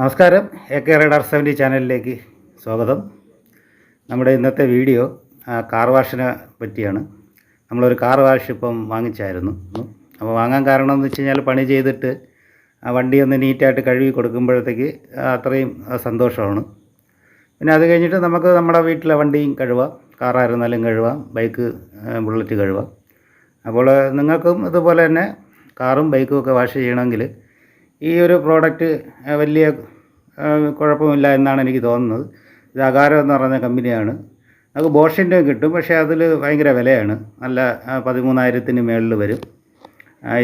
നമസ്കാരം. A K radar seventy ചാനലിലേക്ക് സ്വാഗതം. നമ്മുടെ ഇന്നത്തെ വീഡിയോ കാർ വാഷിനെ പറ്റിയാണ്. നമ്മളൊരു കാർ വാഷ് ഇപ്പം വാങ്ങിച്ചായിരുന്നു. അപ്പോൾ വാങ്ങാൻ കാരണം എന്ന് വെച്ച് കഴിഞ്ഞാൽ പണി ചെയ്തിട്ട് വണ്ടി ഒന്ന് നീറ്റായിട്ട് കഴുകി കൊടുക്കുമ്പോഴത്തേക്ക് അത്രയും സന്തോഷമാണ്. പിന്നെ അത് കഴിഞ്ഞിട്ട് നമുക്ക് നമ്മുടെ വീട്ടിലെ വണ്ടിയും കഴുകാം. കാറായിരുന്നാലും കഴുകാം. Bike bullet കഴുകാം. അപ്പോൾ നിങ്ങൾക്കും ഇതുപോലെ തന്നെ കാറും ബൈക്കും ഒക്കെ വാഷ് ചെയ്യണമെങ്കിൽ ഈ ഒരു പ്രോഡക്റ്റ് വലിയ കുഴപ്പമില്ല എന്നാണ് എനിക്ക് തോന്നുന്നത്. ഇത് അകാരം എന്ന് പറയുന്ന കമ്പനിയാണ് നമുക്ക് ബോഷിന്റെ കിട്ടും പക്ഷേ അതിൽ ഭയങ്കര വിലയാണ്. നല്ല പതിമൂന്നായിരത്തിന് മേളിൽ വരും.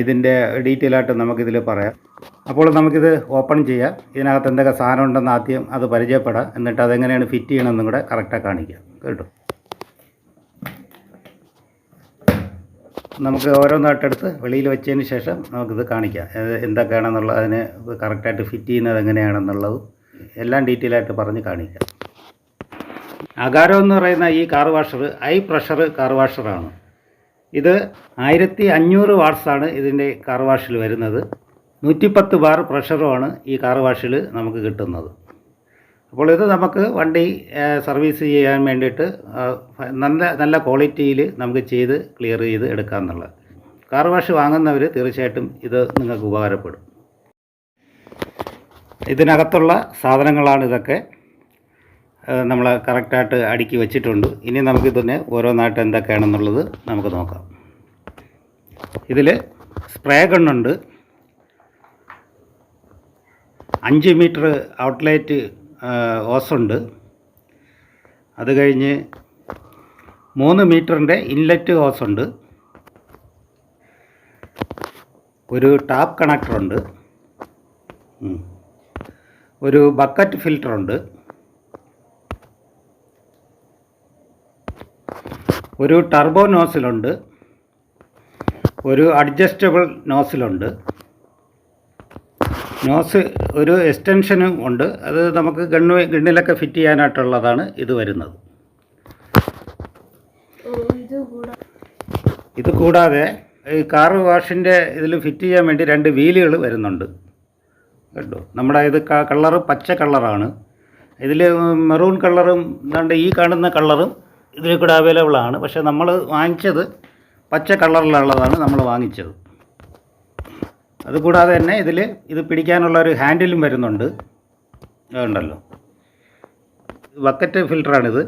ഇതിന്റെ ഡീറ്റെയിൽ ആയിട്ട് നമുക്കിതിൽ പറയാം. അപ്പോൾ നമുക്കിത് ഓപ്പൺ ചെയ്യാം. ഇതിനകത്ത് എന്തൊക്കെ സാധനം ഉണ്ടെന്ന് ആദ്യം അത് പരിചയപ്പെടാം. എന്നിട്ട് അതെങ്ങനെയാണ് ഫിറ്റ് ചെയ്യണമെന്നും കൂടെ കറക്റ്റായി കാണിക്കാം. കേട്ടോ? നമുക്ക് ഓരോ ഓരോന്നായിട്ടെടുത്ത് വെളിയിൽ വെച്ചതിന് ശേഷം നമുക്കിത് കാണിക്കാം. എന്തൊക്കെയാണെന്നുള്ള അതിന് കറക്റ്റായിട്ട് ഫിറ്റ് ചെയ്യുന്നത് എങ്ങനെയാണെന്നുള്ളത് എല്ലാം ഡീറ്റെയിൽ ആയിട്ട് പറഞ്ഞ് കാണിക്കാം. അകാരം എന്ന് പറയുന്ന ഈ car washer high pressure car വാഷറാണ്. ഇത് ആയിരത്തി അഞ്ഞൂറ് വാട്സാണ് ഇതിന്റെ കാർ വാഷിൽ വരുന്നത്. നൂറ്റിപ്പത്ത് ബാർ പ്രഷറുമാണ് ഈ കാർ വാഷിൽ നമുക്ക് കിട്ടുന്നത്. അപ്പോൾ ഇത് നമുക്ക് വണ്ടി സർവീസ് ചെയ്യാൻ വേണ്ടിയിട്ട് നല്ല നല്ല ക്വാളിറ്റിയിൽ നമുക്ക് ചെയ്ത് ക്ലിയർ ചെയ്ത് എടുക്കാമെന്നുള്ളത് കാർ വാഷ് വാങ്ങുന്നവർ തീർച്ചയായിട്ടും ഇത് നിങ്ങൾക്ക് ഉപകാരപ്പെടും. ഇതിനകത്തുള്ള സാധനങ്ങളാണ് ഇതൊക്കെ. നമ്മൾ കറക്റ്റായിട്ട് അടുക്കി വെച്ചിട്ടുണ്ട്. ഇനി നമുക്കിതിന് ഓരോന്നായിട്ട് എന്തൊക്കെയാണെന്നുള്ളത് നമുക്ക് നോക്കാം. ഇതിൽ സ്പ്രേ ഗണ്ണുണ്ട് അഞ്ച് മീറ്റർ ഔട്ട്ലെറ്റ് ഓസുണ്ട്. അത് കഴിഞ്ഞ് മൂന്ന് മീറ്ററിന്റെ ഇൻലെറ്റ് ഹോസുണ്ട് ഒരു ടാപ്പ് കണക്ടറുണ്ട്. ഒരു ബക്കറ്റ് ഫിൽറ്ററുണ്ട്. ഒരു ടർബോ നോസിലുണ്ട്. ഒരു അഡ്ജസ്റ്റബിൾ നോസിലുണ്ട്. നോസ് ഒരു എക്സ്റ്റൻഷനും ഉണ്ട്. അത് നമുക്ക് ഗണ്ണ് ഗണ്ണിലൊക്കെ ഫിറ്റ് ചെയ്യാനായിട്ടുള്ളതാണ് ഇത് വരുന്നത്. ഇത് കൂടാതെ ഈ കാർ വാഷിന്റെ ഇതിൽ ഫിറ്റ് ചെയ്യാൻ വേണ്ടി രണ്ട് വീലുകൾ വരുന്നുണ്ട്. കേട്ടോ നമ്മുടെ ഇത് കളറ് പച്ച കളറാണ്. ഇതിൽ മെറൂൺ കളറും എന്താണ്ട് ഈ കാണുന്ന കളറും ഇതിൽ കൂടെ അവൈലബിൾ ആണ് പക്ഷേ നമ്മൾ വാങ്ങിച്ചത് പച്ച കളറിലുള്ളതാണ് നമ്മൾ വാങ്ങിച്ചത്. അതുകൂടാതെ തന്നെ ഇതിൽ ഇത് പിടിക്കാനുള്ള ഒരു ഹാൻഡിലും വരുന്നുണ്ട്. അതുണ്ടല്ലോ ബക്കറ്റ് ഫിൽറ്ററാണിത്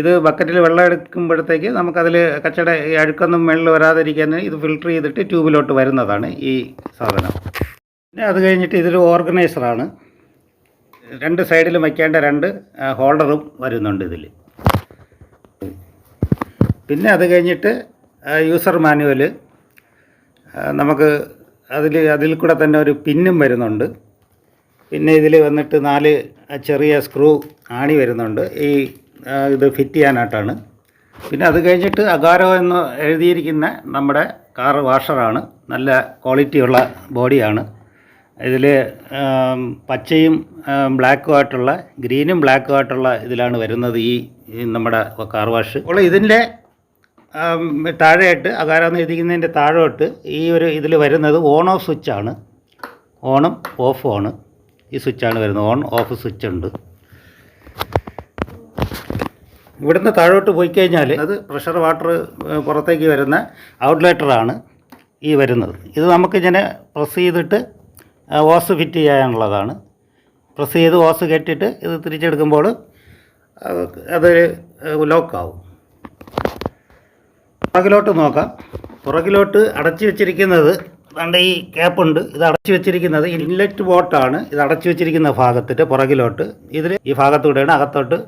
ഇത് ബക്കറ്റിൽ വെള്ളം എടുക്കുമ്പോഴത്തേക്ക് നമുക്കതിൽ കച്ചട അഴുക്കൊന്നും വെള്ളം വരാതിരിക്കാൻ ഇത് ഫിൽറ്റർ ചെയ്തിട്ട് ട്യൂബിലോട്ട് വരുന്നതാണ് ഈ സാധനം. പിന്നെ അത് കഴിഞ്ഞിട്ട് ഇതൊരു ഓർഗനൈസറാണ്. രണ്ട് സൈഡിലും വയ്ക്കേണ്ട രണ്ട് ഹോൾഡറും വരുന്നുണ്ട് ഇതിൽ പിന്നെ അത് കഴിഞ്ഞിട്ട് യൂസർ മാനുവൽ നമുക്ക് അതിൽ അതിൽ കൂടെ തന്നെ ഒരു പിന്നും വരുന്നുണ്ട്. പിന്നെ ഇതിൽ വന്നിട്ട് നാല് ചെറിയ സ്ക്രൂ ആണി വരുന്നുണ്ട്. ഈ ഇത് ഫിറ്റ് ചെയ്യാനായിട്ടാണ്. പിന്നെ അത് കഴിഞ്ഞിട്ട് അഗാരോ എന്ന് എഴുതിയിരിക്കുന്ന നമ്മുടെ കാർ വാഷറാണ്. നല്ല ക്വാളിറ്റിയുള്ള ബോഡിയാണ്. ഇതിൽ പച്ചയും ബ്ലാക്കും ആയിട്ടുള്ള ഗ്രീനും ബ്ലാക്കും ആയിട്ടുള്ള ഇതിലാണ് വരുന്നത് ഈ നമ്മുടെ കാർ വാഷ്. അപ്പോൾ ഇതിന്റെ താഴെയായിട്ട് അകാരം എഴുതിക്കുന്നതിന്റെ താഴോട്ട് ഈ ഒരു ഇതിൽ വരുന്നത് ഓൺ ഓഫ് സ്വിച്ചാണ് ഓണും ഓഫും ആണ്. ഈ സ്വിച്ചാണ് വരുന്നത്. ഓൺ ഓഫ് സ്വിച്ച് ഉണ്ട്. ഇവിടുന്ന് താഴോട്ട് പോയി കഴിഞ്ഞാൽ അത് പ്രഷർ വാട്ടർ പുറത്തേക്ക് വരുന്ന ഔട്ട്ലെറ്ററാണ് ഈ വരുന്നത്. ഇത് നമുക്ക് ഇങ്ങനെ പ്രസ് ചെയ്തിട്ട് ഓസ് ഫിറ്റ് ചെയ്യാനുള്ളതാണ്. പ്രസ് ചെയ്ത് ഓസ് കെട്ടിയിട്ട് ഇത് തിരിച്ചെടുക്കുമ്പോൾ അത് ലോക്കാവും. പുറകിലോട്ട് നോക്കാം. പുറകിലോട്ട് അടച്ചു വെച്ചിരിക്കുന്നത് കണ്ട ഈ ക്യാപ്പുണ്ട് ഇത് അടച്ചു വെച്ചിരിക്കുന്നത് ഇൻലെറ്റ് ബോട്ടാണ് ഇത് അടച്ചു വെച്ചിരിക്കുന്ന ഭാഗത്തിന്റെ പുറകിലോട്ട്. ഇതിൽ ഈ ഭാഗത്തൂടെയാണ് അകത്തോട്ട്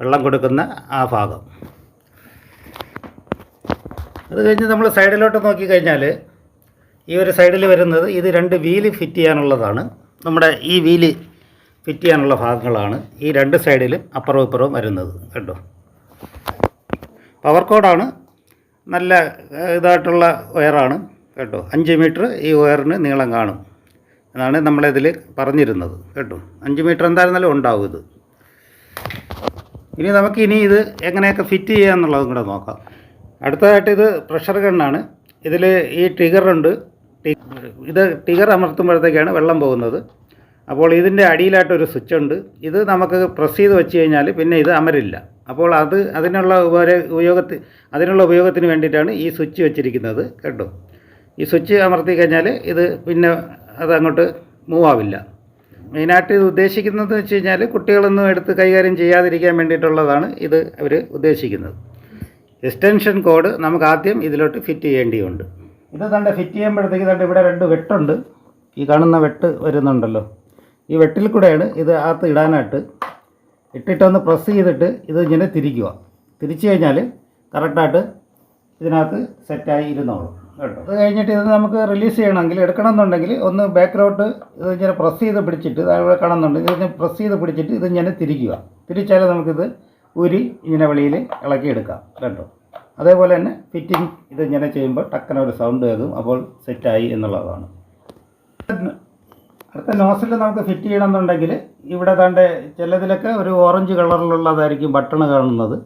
വെള്ളം കൊടുക്കുന്ന ആ ഭാഗം. അത് കഴിഞ്ഞ് നമ്മൾ സൈഡിലോട്ട് നോക്കിക്കഴിഞ്ഞാൽ ഈ ഒരു സൈഡിൽ വരുന്നത് ഇത് രണ്ട് വീൽ ഫിറ്റ് ചെയ്യാനുള്ളതാണ്. നമ്മുടെ ഈ വീൽ ഫിറ്റ് ചെയ്യാനുള്ള ഭാഗങ്ങളാണ്. ഈ രണ്ട് സൈഡിലും അപ്പുറവും ഇപ്പുറവും വരുന്നത്. കേട്ടോ പവർ കോഡാണ് നല്ല ഇതായിട്ടുള്ള വയറാണ് കേട്ടോ. അഞ്ച് മീറ്റർ ഈ വയറിന് നീളം കാണും എന്നാണ് നമ്മളിതിൽ പറഞ്ഞിരുന്നത് കേട്ടോ. അഞ്ച് മീറ്റർ എന്തായിരുന്നാലും ഉണ്ടാവും ഇത്. ഇനി നമുക്ക് ഇനി ഇത് എങ്ങനെയൊക്കെ ഫിറ്റ് ചെയ്യാന്നുള്ളതും കൂടെ നോക്കാം. അടുത്തതായിട്ട് ഇത് പ്രഷർ ഗണ്ണാണ്. ഇതിൽ ഈ ട്രിഗറുണ്ട് ഇത് ട്രിഗർ അമർത്തുമ്പോഴത്തേക്കാണ് വെള്ളം പോകുന്നത്. അപ്പോൾ ഇതിന്റെ അടിയിലായിട്ടൊരു സ്വിച്ച് ഉണ്ട്. ഇത് നമുക്ക് പ്രസ് ചെയ്ത് വെച്ച് കഴിഞ്ഞാൽ പിന്നെ ഇത് അമരില്ല. അപ്പോൾ അത് അതിനുള്ള ഉപര ഉപയോഗത്തിന് അതിനുള്ള ഉപയോഗത്തിന് വേണ്ടിയിട്ടാണ് ഈ സ്വിച്ച് വെച്ചിരിക്കുന്നത്. കേട്ടോ ഈ സ്വിച്ച് അമർത്തി കഴിഞ്ഞാൽ ഇത് പിന്നെ അത് അങ്ങോട്ട് മൂവ് ആവില്ല. മെയിനായിട്ട് ഇത് ഉദ്ദേശിക്കുന്നത് വെച്ച് കഴിഞ്ഞാൽ കുട്ടികളൊന്നും എടുത്ത് കൈകാര്യം ചെയ്യാതിരിക്കാൻ വേണ്ടിയിട്ടുള്ളതാണ് ഇത് അവർ ഉദ്ദേശിക്കുന്നത്. എക്സ്റ്റൻഷൻ കോഡ് നമുക്ക് ആദ്യം ഇതിലോട്ട് ഫിറ്റ് ചെയ്യേണ്ടിയുണ്ട്. ഇത് തന്നെ ഫിറ്റ് ചെയ്യുമ്പോഴത്തേക്ക് തണ്ട് ഇവിടെ രണ്ട് വെട്ടുണ്ട്. ഈ കാണുന്ന വെട്ട് വരുന്നുണ്ടല്ലോ. ഈ വെട്ടിൽ കൂടെയാണ് ഇത് അകത്ത് ഇടാനായിട്ട് ഇട്ടിട്ടൊന്ന് പ്രസ് ചെയ്തിട്ട് ഇത് ഇങ്ങനെ തിരിക്കുക. തിരിച്ചു കഴിഞ്ഞാൽ കറക്റ്റായിട്ട് ഇതിനകത്ത് സെറ്റായി ഇരുന്നോളും കേട്ടോ. അത് കഴിഞ്ഞിട്ട് ഇത് നമുക്ക് റിലീസ് ചെയ്യണമെങ്കിൽ എടുക്കണമെന്നുണ്ടെങ്കിൽ ഒന്ന് ബാക്കിലോട്ട് ഇത് ഇങ്ങനെ പ്രസ് ചെയ്ത് പിടിച്ചിട്ട് താഴെ കാണുന്നുണ്ടെങ്കിൽ ഇതിനെ ഇത് പ്രസ് ചെയ്ത് പിടിച്ചിട്ട് ഇത് ഇങ്ങനെ തിരിക്കുക. തിരിച്ചാൽ നമുക്കിത് ഊരി ഇങ്ങനെ വെളിയിൽ ഇളക്കിയെടുക്കാം കേട്ടോ. അതേപോലെ തന്നെ ഫിറ്റിംഗ് ഇത് ഇങ്ങനെ ചെയ്യുമ്പോൾ ടക്കനൊരു സൗണ്ട് കേൾക്കും. അപ്പോൾ സെറ്റായി എന്നുള്ളതാണ്. അടുത്ത നോസിൽ നമുക്ക് ഫിറ്റ് ചെയ്യണമെന്നുണ്ടെങ്കിൽ ഇവിടെ താണ്ട് ചിലതിലൊക്കെ ഒരു ഓറഞ്ച് കളറിലുള്ളതായിരിക്കും ബട്ടൺ കാണുന്നത്.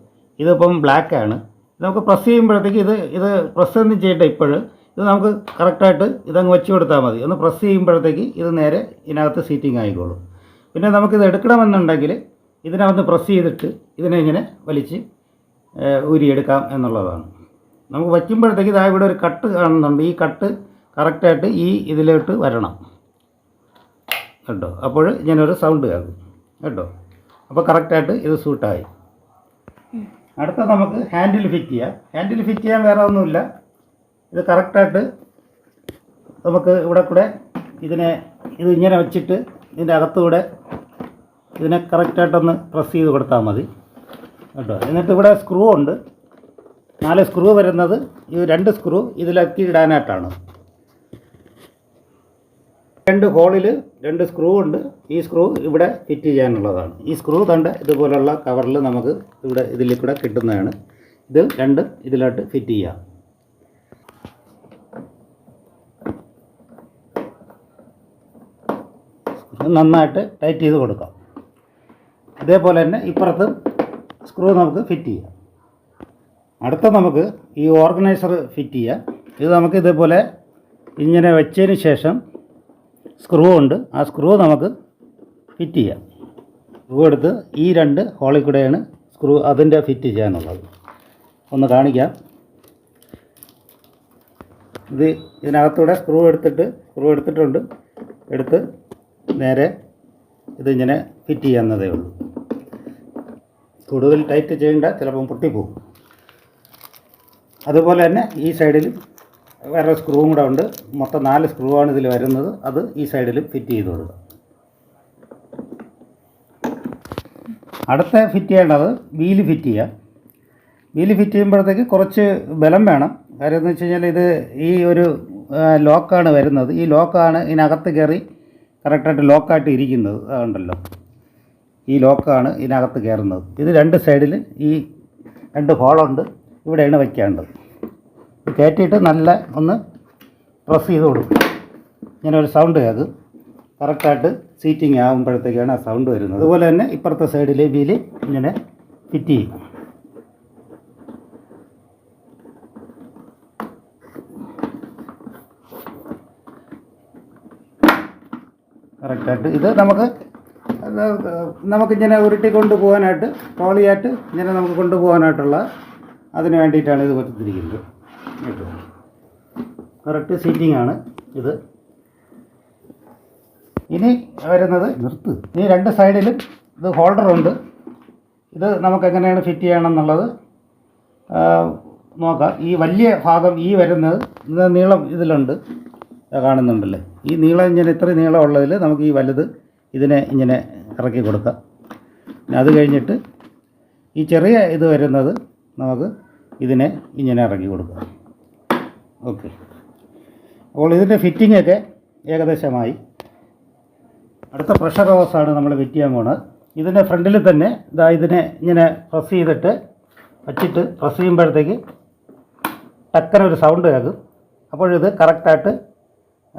ഇതിപ്പം ബ്ലാക്ക് ആണ് ഇത് നമുക്ക് പ്രസ് ചെയ്യുമ്പോഴത്തേക്ക് ഇത് ഇത് പ്രസ് ഒന്നും ചെയ്യട്ടെ ഇപ്പോഴും. ഇത് നമുക്ക് കറക്റ്റായിട്ട് ഇതങ്ങ് വെച്ച് കൊടുത്താൽ മതി. ഒന്ന് പ്രസ് ചെയ്യുമ്പോഴത്തേക്ക് ഇത് നേരെ ഇതിനകത്ത് സീറ്റിംഗ് ആയിക്കോളും. പിന്നെ നമുക്കിത് എടുക്കണമെന്നുണ്ടെങ്കിൽ ഇതിനകത്ത് പ്രസ് ചെയ്തിട്ട് ഇതിനെ ഇങ്ങനെ വലിച്ച് ഊരിയെടുക്കാം എന്നുള്ളതാണ്. നമുക്ക് വയ്ക്കുമ്പോഴത്തേക്ക് ഇതാ ഇവിടെ ഒരു കട്ട് കാണുന്നുണ്ട്. ഈ കട്ട് കറക്റ്റായിട്ട് ഈ ഇതിലോട്ട് വരണം. കേട്ടോ അപ്പോൾ ഞാനൊരു സൗണ്ട് കേൾക്കും. കേട്ടോ അപ്പോൾ കറക്റ്റായിട്ട് ഇത് സൂട്ടായി അടുത്ത നമുക്ക് ഹാൻഡിൽ ഫിറ്റ് ചെയ്യാം. ഹാൻഡിൽ ഫിറ്റ് ചെയ്യാൻ വേറെ ഒന്നുമില്ല. ഇത് കറക്റ്റായിട്ട് നമുക്ക് ഇവിടെ കൂടെ ഇതിനെ ഇത് ഇങ്ങനെ വെച്ചിട്ട് ഇതിന്റെ അകത്തൂടെ ഇതിനെ കറക്റ്റായിട്ടൊന്ന് പ്രസ് ചെയ്ത് കൊടുത്താൽ മതി. കേട്ടോ എന്നിട്ട് ഇവിടെ സ്ക്രൂ ഉണ്ട്. നാല് സ്ക്രൂ വരുന്നത് ഈ രണ്ട് സ്ക്രൂ ഇതിലേക്ക് ഇടാനായിട്ടാണ്. രണ്ട് ഹോളിൽ രണ്ട് സ്ക്രൂ ഉണ്ട്. ഈ സ്ക്രൂ ഇവിടെ ഫിറ്റ് ചെയ്യാനുള്ളതാണ്. ഈ സ്ക്രൂ കണ്ട ഇതുപോലുള്ള കവറിൽ നമുക്ക് ഇവിടെ ഇതിൽ കൂടെ കിട്ടുന്നതാണ്. ഇത് രണ്ട് ഇതിലോട്ട് ഫിറ്റ് ചെയ്യാം. നന്നായിട്ട് ടൈറ്റ് ചെയ്ത് കൊടുക്കാം. ഇതേപോലെ തന്നെ ഇപ്പുറത്ത് സ്ക്രൂ നമുക്ക് ഫിറ്റ് ചെയ്യാം. അടുത്ത നമുക്ക് ഈ ഓർഗനൈസർ ഫിറ്റ് ചെയ്യാം. ഇത് നമുക്ക് ഇതേപോലെ ഇങ്ങനെ വെച്ചതിന് ശേഷം സ്ക്രൂ ഉണ്ട്. ആ സ്ക്രൂ നമുക്ക് ഫിറ്റ് ചെയ്യാം. സ്ക്രൂ എടുത്ത് ഈ രണ്ട് ഹോളിൽ കൂടെയാണ് സ്ക്രൂ അതിന്റെ ഫിറ്റ് ചെയ്യാനുള്ളത്. ഒന്ന് കാണിക്കാം. ഇത് ഇതിനകത്തൂടെ സ്ക്രൂ എടുത്തിട്ട് സ്ക്രൂ എടുത്തിട്ടുണ്ട്. എടുത്ത് നേരെ ഇതിങ്ങനെ ഫിറ്റ് ചെയ്യാവുന്നതേ ഉള്ളൂ. കൂടുതൽ ടൈറ്റ് ചെയ്യേണ്ട ചിലപ്പം പൊട്ടിപ്പോവും. അതുപോലെ തന്നെ ഈ സൈഡിലും വേറെ സ്ക്രൂവും കൂടെ ഉണ്ട്. മൊത്തം നാല് സ്ക്രൂ ആണ് ഇതിൽ വരുന്നത്. അത് ഈ സൈഡിൽ ഫിറ്റ് ചെയ്ത് കൊടുക്കുക. അടുത്ത ഫിറ്റ് ചെയ്യേണ്ടത് വീൽ ഫിറ്റ് ചെയ്യുക. വീൽ ഫിറ്റ് ചെയ്യുമ്പോഴത്തേക്ക് കുറച്ച് ബലം വേണം. കാര്യം എന്ന് വെച്ച് കഴിഞ്ഞാൽ ഇത് ഈ ഒരു ലോക്കാണ് വരുന്നത്. ഈ ലോക്കാണ് ഇതിനകത്ത് കയറി കറക്റ്റായിട്ട് ലോക്കായിട്ട് ഇരിക്കുന്നത്. അതുണ്ടല്ലോ. ഈ ലോക്കാണ് ഇതിനകത്ത് കയറുന്നത്. ഇത് രണ്ട് സൈഡിൽ ഈ രണ്ട് ഹോളുണ്ട് ഇവിടെയാണ് വയ്ക്കേണ്ടത് കയറ്റിയിട്ട് നല്ല ഒന്ന് പ്രസ് ചെയ്ത് കൊടുക്കും. ഇങ്ങനെ ഒരു സൗണ്ട് അത് കറക്റ്റായിട്ട് സീറ്റിംഗ് ആകുമ്പോഴത്തേക്കാണ് ആ സൗണ്ട് വരുന്നത്. അതുപോലെ തന്നെ ഇപ്പുറത്തെ സൈഡിലെ വീൽ ഇങ്ങനെ ഫിറ്റ് ചെയ്യും. കറക്റ്റായിട്ട് ഇത് നമുക്ക് നമുക്കിങ്ങനെ ഉരുട്ടിക്കൊണ്ട് പോകാനായിട്ട് ട്രോളിയായിട്ട് ഇങ്ങനെ നമുക്ക് കൊണ്ടുപോകാനായിട്ടുള്ള അതിന് വേണ്ടിയിട്ടാണ് ഇത് പറ്റിത്തിരിക്കുന്നത് കേട്ടോ. കറക്റ്റ് സീറ്റിംഗ് ആണ് ഇത്. ഇനി വരുന്നത് നിർത്ത്. ഇനി രണ്ട് സൈഡിലും ഇത് ഹോൾഡറുണ്ട് ഇത് നമുക്ക് എങ്ങനെയാണ് ഫിറ്റ് ചെയ്യണം എന്നുള്ളത് നോക്കാം. ഈ വലിയ ഭാഗം ഈ വരുന്നത് ഇത് നീളം ഇതിലുണ്ട്. കാണുന്നുണ്ടല്ലേ? ഈ നീളം ഇങ്ങനെ ഇത്ര നീളം ഉള്ളതിൽ നമുക്ക് ഈ വലുത് ഇതിനെ ഇങ്ങനെ ഇറക്കി കൊടുക്കാം. പിന്നെ അത് കഴിഞ്ഞിട്ട് ഈ ചെറിയ ഇത് വരുന്നത് നമുക്ക് ഇതിനെ ഇങ്ങനെ ഇറക്കി കൊടുക്കാം. ഓക്കെ. അപ്പോൾ ഇതിന്റെ ഫിറ്റിംഗ് ഒക്കെ ഏകദേശമായി. അടുത്ത പ്രഷർ ഹോസാണ് നമ്മൾ ഫിറ്റ് ചെയ്യാൻ പോണത്. ഇതിന്റെ ഫ്രണ്ടിൽ തന്നെ ഇതാ ഇതിനെ ഇങ്ങനെ പ്രസ് ചെയ്തിട്ട് വച്ചിട്ട് പ്രസ് ചെയ്യുമ്പോഴത്തേക്ക് ടക്കന ഒരു സൗണ്ട് കേൾക്കും. അപ്പോഴിത് കറക്റ്റായിട്ട്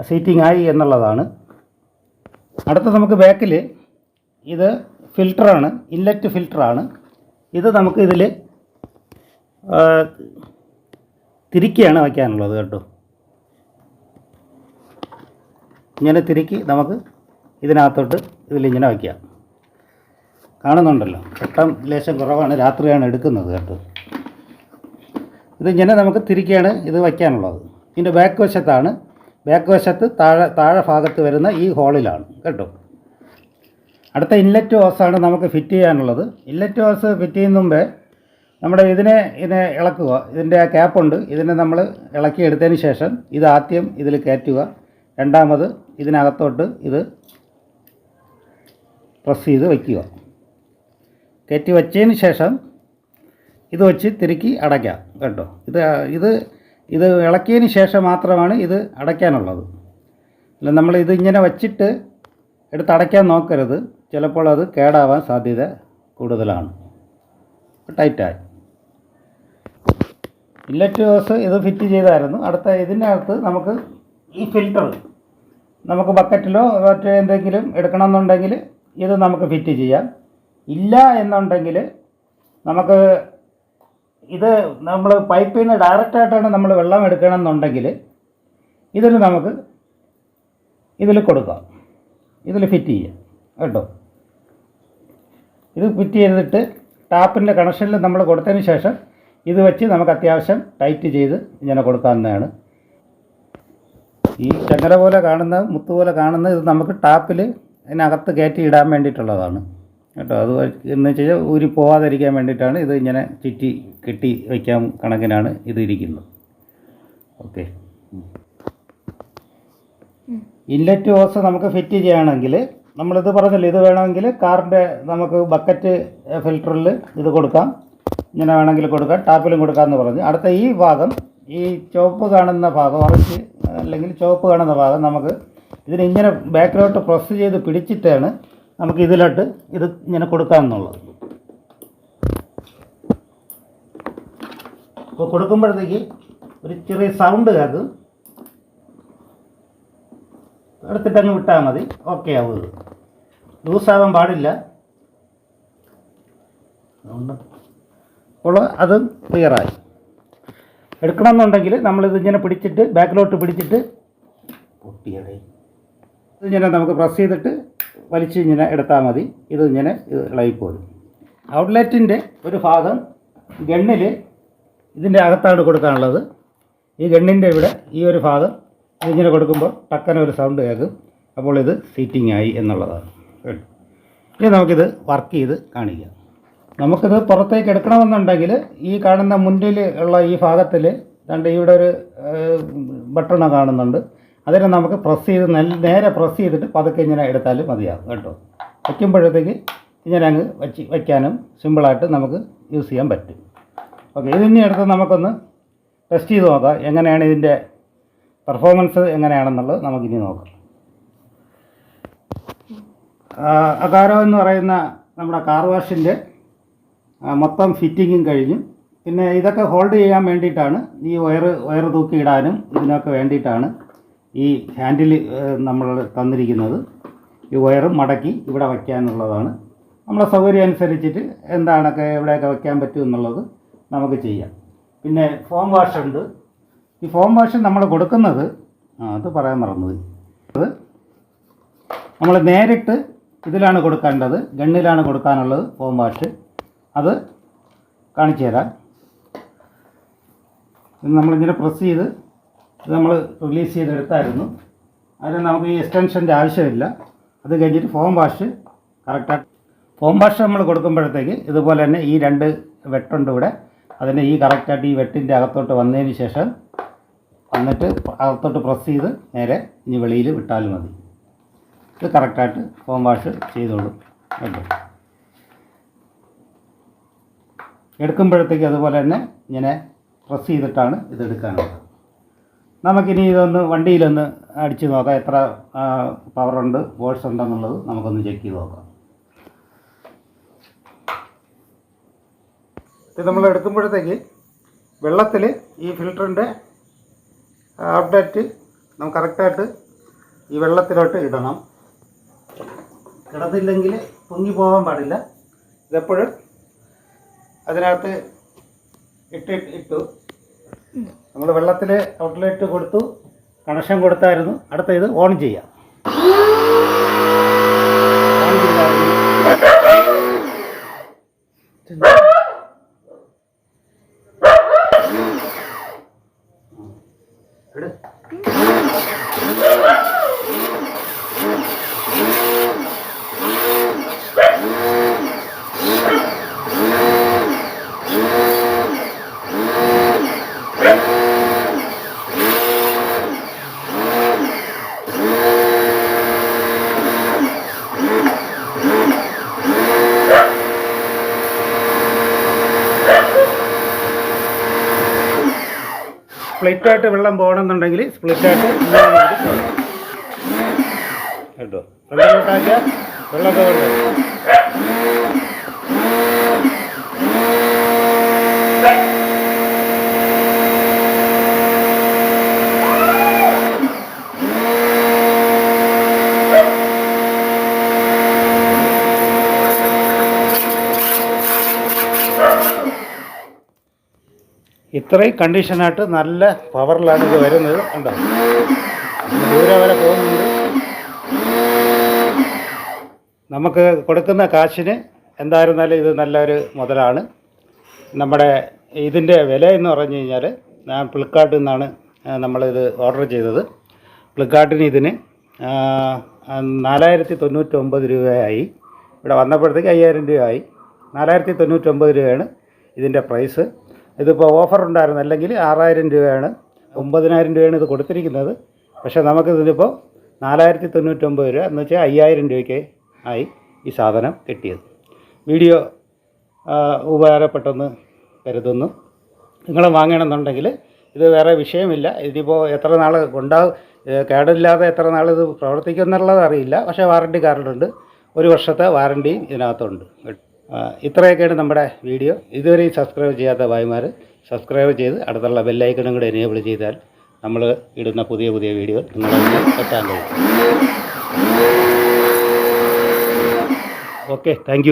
സീറ്റിംഗ് ആയി എന്നുള്ളതാണ്. അടുത്ത നമുക്ക് ബാക്കിൽ ഇത് ഫിൽറ്ററാണ് ഇൻലെറ്റ് ഫിൽറ്ററാണ് ഇത് നമുക്ക് ഇതിൽ തിരിക്കുകയാണ് വയ്ക്കാനുള്ളത് കേട്ടോ. ഇങ്ങനെ തിരുക്കി നമുക്ക് ഇതിനകത്തോട്ട് ഇതിലിങ്ങനെ വയ്ക്കാം. കാണുന്നുണ്ടല്ലോ വെട്ടം ലേശം കുറവാണ് രാത്രിയാണ് എടുക്കുന്നത് കേട്ടോ. ഇതിങ്ങനെ നമുക്ക് തിരിക്കുകയാണ് ഇത് വയ്ക്കാനുള്ളത്. ഇതിന്റെ ബാക്ക് വശത്താണ് ബാക്ക് വശത്ത് താഴെ താഴെ ഭാഗത്ത് വരുന്ന ഈ ഹോളിലാണ് കേട്ടോ. അടുത്ത ഇൻലെറ്റ് ഹോസാണ് നമുക്ക് ഫിറ്റ് ചെയ്യാനുള്ളത്. ഇൻലെറ്റ് ഹോസ് ഫിറ്റ് ചെയ്യുന്ന മുമ്പേ നമ്മുടെ ഇതിനെ ഇതിനെ ഇളക്കുക. ഇതിന്റെ ആ ക്യാപ്പുണ്ട് ഇതിനെ നമ്മൾ ഇളക്കിയെടുത്തതിന് ശേഷം ഇത് ആദ്യം ഇതിൽ കയറ്റുക. രണ്ടാമത് ഇതിനകത്തോട്ട് ഇത് പ്രസ് ചെയ്ത് വയ്ക്കുക കയറ്റി വച്ചതിന് ശേഷം ഇത് വെച്ച് തിരുക്കി അടയ്ക്കാം. കേട്ടോ ഇത് ഇത് ഇത് ഇളക്കിയതിന് ശേഷം മാത്രമാണ് ഇത് അടയ്ക്കാനുള്ളത്. അല്ല നമ്മൾ ഇത് ഇങ്ങനെ വച്ചിട്ട് എടുത്ത് അടയ്ക്കാൻ നോക്കരുത്. ചിലപ്പോൾ അത് കേടാവാൻ സാധ്യത കൂടുതലാണ്. ടൈറ്റായി. ഇല്ലറ്റ് ഹോസ് ഇത് ഫിറ്റ് ചെയ്തായിരുന്നു. അടുത്ത ഇതിനകത്ത് നമുക്ക് ഈ ഫിൽറ്റർ നമുക്ക് ബക്കറ്റിലോ മറ്റേ എന്തെങ്കിലും എടുക്കണമെന്നുണ്ടെങ്കിൽ ഇത് നമുക്ക് ഫിറ്റ് ചെയ്യാം. ഇല്ല എന്നുണ്ടെങ്കിൽ നമുക്ക് ഇത് നമ്മൾ പൈപ്പിൽ നിന്ന് ഡയറക്റ്റായിട്ടാണ് നമ്മൾ വെള്ളം എടുക്കണമെന്നുണ്ടെങ്കിൽ ഇതിൽ നമുക്ക് ഇതിൽ കൊടുക്കാം. ഇതിൽ ഫിറ്റ് ചെയ്യാം. കേട്ടോ? ഇത് ഫിറ്റ് ചെയ്തിട്ട് ടാപ്പിന്റെ കണക്ഷനിൽ നമ്മൾ കൊടുത്തതിന് ശേഷം ഇത് വെച്ച് നമുക്ക് അത്യാവശ്യം ടൈറ്റ് ചെയ്ത് ഇങ്ങനെ കൊടുക്കാവുന്നതാണ്. ഈ ചങ്ങര പോലെ കാണുന്ന മുത്ത് പോലെ കാണുന്ന ഇത് നമുക്ക് ടാപ്പിൽ അതിനകത്ത് കയറ്റി ഇടാൻ വേണ്ടിയിട്ടുള്ളതാണ്. കേട്ടോ അത് എന്ന് വെച്ച് കഴിഞ്ഞാൽ ഊരി പോവാതിരിക്കാൻ വേണ്ടിയിട്ടാണ് ഇത് ഇങ്ങനെ ചുറ്റി കെട്ടി വയ്ക്കാൻ കണക്കിനാണ് ഇത് ഇരിക്കുന്നത്. ഓക്കെ. ഇൻലെറ്റ് ഹോസ് നമുക്ക് ഫിറ്റ് ചെയ്യുകയാണെങ്കിൽ നമ്മളിത് പറഞ്ഞല്ലോ ഇത് വേണമെങ്കിൽ കാറിന്റെ നമുക്ക് ബക്കറ്റ് ഫിൽറ്ററിൽ ഇത് കൊടുക്കാം. ഇങ്ങനെ വേണമെങ്കിൽ കൊടുക്കാം ടാപ്പിലും കൊടുക്കാമെന്ന് പറഞ്ഞു. അടുത്ത ഈ ഭാഗം ഈ ചുവപ്പ് കാണുന്ന ഭാഗം ഉറച്ച് അല്ലെങ്കിൽ ചുവപ്പ് കാണുന്ന ഭാഗം നമുക്ക് ഇതിന് ഇങ്ങനെ ബാക്കിലോട്ട് പ്രസ് ചെയ്ത് പിടിച്ചിട്ടാണ് നമുക്ക് ഇതിലോട്ട് ഇത് ഇങ്ങനെ കൊടുക്കാമെന്നുള്ളത്. അപ്പോൾ കൊടുക്കുമ്പോഴത്തേക്ക് ഒരു ചെറിയ സൗണ്ട് കേൾക്കും. എടുത്തിട്ടങ്ങ് വിട്ടാൽ മതി. ഓക്കെ ആവും ലൂസാവാൻ പാടില്ല. അതുകൊണ്ട് അപ്പോൾ അത് ക്ലിയറായി എടുക്കണമെന്നുണ്ടെങ്കിൽ നമ്മളിത് ഇങ്ങനെ പിടിച്ചിട്ട് ബാക്കിലോട്ട് പിടിച്ചിട്ട് ഇതിങ്ങനെ നമുക്ക് പ്രസ് ചെയ്തിട്ട് വലിച്ച് ഇങ്ങനെ എടുത്താൽ മതി. ഇത് ഇങ്ങനെ ഇളകിപ്പോരും ഔട്ട്ലെറ്റിന്റെ ഒരു ഭാഗം ഗണ്ണിൽ ഇതിന്റെ അകത്താണ് കൊടുക്കാനുള്ളത്. ഈ ഗണ്ണിന്റെ ഇവിടെ ഈ ഒരു ഭാഗം ഇതിങ്ങനെ കൊടുക്കുമ്പോൾ ടക്കന ഒരു സൗണ്ട് കേൾക്കും. അപ്പോൾ ഇത് സീറ്റിംഗ് ആയി എന്നുള്ളതാണ്. ഇനി നമുക്കിത് വർക്ക് ചെയ്ത് കാണിക്കാം. നമുക്കിത് പുറത്തേക്ക് എടുക്കണമെന്നുണ്ടെങ്കിൽ ഈ കാണുന്ന മുന്നിൽ ഉള്ള ഈ ഭാഗത്തിൽ രണ്ട് ഇവിടെ ഒരു ബട്ടണ കാണുന്നുണ്ട്. അതിനെ നമുക്ക് പ്രസ് ചെയ്ത് നേരെ പ്രസ് ചെയ്തിട്ട് പതുക്കെ ഇങ്ങനെ എടുത്താലും മതിയാകും കേട്ടോ. വയ്ക്കുമ്പോഴത്തേക്ക് ഇങ്ങനെ അങ്ങ് വച്ച് വയ്ക്കാനും സിമ്പിളായിട്ട് നമുക്ക് യൂസ് ചെയ്യാൻ പറ്റും. ഓക്കെ ഇതിനി അടുത്ത് നമുക്കൊന്ന് ടെസ്റ്റ് ചെയ്ത് നോക്കാം. എങ്ങനെയാണ് ഇതിന്റെ പെർഫോമൻസ് എങ്ങനെയാണെന്നുള്ളത് നമുക്കിനി നോക്കാം. അകാരോ എന്ന് പറയുന്ന നമ്മുടെ കാർ വാഷിന്റെ മൊത്തം ഫിറ്റിങ്ങും കഴിഞ്ഞു. പിന്നെ ഇതൊക്കെ ഹോൾഡ് ചെയ്യാൻ വേണ്ടിയിട്ടാണ് ഈ വയർ വയറ് തൂക്കിയിടാനും ഇതിനൊക്കെ വേണ്ടിയിട്ടാണ് ഈ ഹാൻഡിൽ നമ്മൾ തന്നിരിക്കുന്നത്. ഈ വയർ മടക്കി ഇവിടെ വയ്ക്കാനുള്ളതാണ്. നമ്മളെ സൗകര്യം അനുസരിച്ചിട്ട് എന്താണൊക്കെ എവിടെയൊക്കെ വയ്ക്കാൻ പറ്റും എന്നുള്ളത് നമുക്ക് ചെയ്യാം. പിന്നെ ഫോം വാഷ് ഉണ്ട്. ഈ ഫോം വാഷ് നമ്മൾ കൊടുക്കുന്നത് അത് പറയാൻ മറന്നുപോയി. അത് നമ്മൾ നേരിട്ട് ഇതിലാണ് കൊടുക്കേണ്ടത് ഗണ്ണിലാണ് കൊടുക്കാനുള്ളത് ഫോം വാഷ്. അത് കാണിച്ചു തരാം. നമ്മളിങ്ങനെ പ്രസ് ചെയ്ത് ഇത് നമ്മൾ റിലീസ് ചെയ്തെടുത്തായിരുന്നു. അതിന് നമുക്ക് ഈ എക്സ്റ്റൻഷന്റെ ആവശ്യമില്ല. അത് കഴിഞ്ഞിട്ട് ഫോം വാഷ് കറക്റ്റായിട്ട് ഫോം വാഷ് നമ്മൾ കൊടുക്കുമ്പോഴത്തേക്ക് ഇതുപോലെ തന്നെ ഈ രണ്ട് വെട്ടുണ്ട് ഇവിടെ. അതിന്റെ ഈ കറക്റ്റായിട്ട് ഈ വെട്ടിന്റെ അകത്തോട്ട് വന്നതിന് ശേഷം വന്നിട്ട് അകത്തോട്ട് പ്രസ് ചെയ്ത് നേരെ ഇനി വെളിയിൽ വിട്ടാൽ മതി. ഇത് കറക്റ്റായിട്ട് ഫോം വാഷ് ചെയ്തോളൂ. കേട്ടോ എടുക്കുമ്പോഴത്തേക്ക് അതുപോലെ തന്നെ ഇങ്ങനെ പ്രസ് ചെയ്തിട്ടാണ് ഇത് എടുക്കാനുള്ളത്. നമുക്കിനി ഇതൊന്ന് വണ്ടിയിലൊന്ന് അടിച്ച് നോക്കാം. എത്ര പവറുണ്ട് ബോൾസ് ഉണ്ടെന്നുള്ളത് നമുക്കൊന്ന് ചെക്ക് ചെയ്ത് നോക്കാം. ഇത് നമ്മൾ എടുക്കുമ്പോഴത്തേക്ക് വെള്ളത്തിൽ ഈ ഫിൽറ്ററിന്റെ അപ്ഡേറ്റ് നമുക്ക് കറക്റ്റായിട്ട് ഈ വെള്ളത്തിലോട്ട് ഇടണം. കിടന്നില്ലെങ്കിൽ പൊങ്ങി പോകാൻ പാടില്ല. ഇതെപ്പോഴും അതിനകത്ത് ഇട്ട് ഇട്ടു. നമ്മൾ വെള്ളത്തിൽ ഔട്ട്ലെറ്റ് കൊടുത്തു. കണക്ഷൻ കൊടുത്തായിരുന്നു. അടുത്ത ഇത് ഓൺ ചെയ്യാം. സ്പ്ലിറ്റായിട്ട് വെള്ളം പോകണമെന്നുണ്ടെങ്കിൽ സ്പ്ലിറ്റായിട്ട് ആയിട്ട്. കേട്ടോ വെള്ളം പോകണ്ടേ ഇത്രയും കണ്ടീഷനായിട്ട് നല്ല പവറിലാണ് ഇത് വരുന്നത്. ഉണ്ടാവും ദൂരെ വരെ പോകുന്നുണ്ട്. നമുക്ക് കൊടുക്കുന്ന കാശിന് എന്തായിരുന്നാലും ഇത് നല്ലൊരു മുതലാണ്. നമ്മുടെ ഇതിന്റെ വില എന്ന് പറഞ്ഞു കഴിഞ്ഞാൽ ഞാൻ ഫ്ലിപ്കാർട്ടിൽ നിന്നാണ് നമ്മളിത് ഓർഡർ ചെയ്തത്. ഫ്ലിപ്കാർട്ടിന് ഇതിന് നാലായിരത്തി തൊണ്ണൂറ്റൊമ്പത് രൂപയായി. ഇവിടെ വന്നപ്പോഴത്തേക്ക് അയ്യായിരം രൂപയായി. നാലായിരത്തി തൊണ്ണൂറ്റൊമ്പത് രൂപയാണ് ഇതിന്റെ പ്രൈസ്. ഇതിപ്പോൾ ഓഫർ ഉണ്ടായിരുന്നു. അല്ലെങ്കിൽ ആറായിരം രൂപയാണ് ഒമ്പതിനായിരം രൂപയാണ് ഇത് കൊടുത്തിരിക്കുന്നത്. പക്ഷേ നമുക്കിതിനിപ്പോൾ നാലായിരത്തി തൊണ്ണൂറ്റൊമ്പത് രൂപ എന്ന് വെച്ചാൽ അയ്യായിരം രൂപയ്ക്ക് ആയി ഈ സാധനം കിട്ടിയത്. വീഡിയോ ഉപകാരപ്പെട്ടെന്ന് കരുതുന്നു. നിങ്ങൾ വാങ്ങണമെന്നുണ്ടെങ്കിൽ ഇത് വേറെ വിഷയമില്ല. ഇതിപ്പോൾ എത്ര നാൾ ഉണ്ടാകും കേടില്ലാതെ എത്ര നാൾ ഇത് പ്രവർത്തിക്കുന്നുള്ളത് അറിയില്ല. പക്ഷേ വാറണ്ടി കാർഡുണ്ട്. ഒരു വർഷത്തെ വാറണ്ടിയും ഇതിനകത്തുണ്ട്. ഇത്രയൊക്കെയാണ് നമ്മുടെ വീഡിയോ. ഇതുവരെ സബ്സ്ക്രൈബ് ചെയ്യാത്ത ഭായിമാർ സബ്സ്ക്രൈബ് ചെയ്ത് അടുത്തുള്ള ബെല്ലൈക്കണും കൂടെ എനേബിൾ ചെയ്താൽ നമ്മൾ ഇടുന്ന പുതിയ പുതിയ വീഡിയോ നിങ്ങളെ എത്താൻ കഴിയും. Okay thank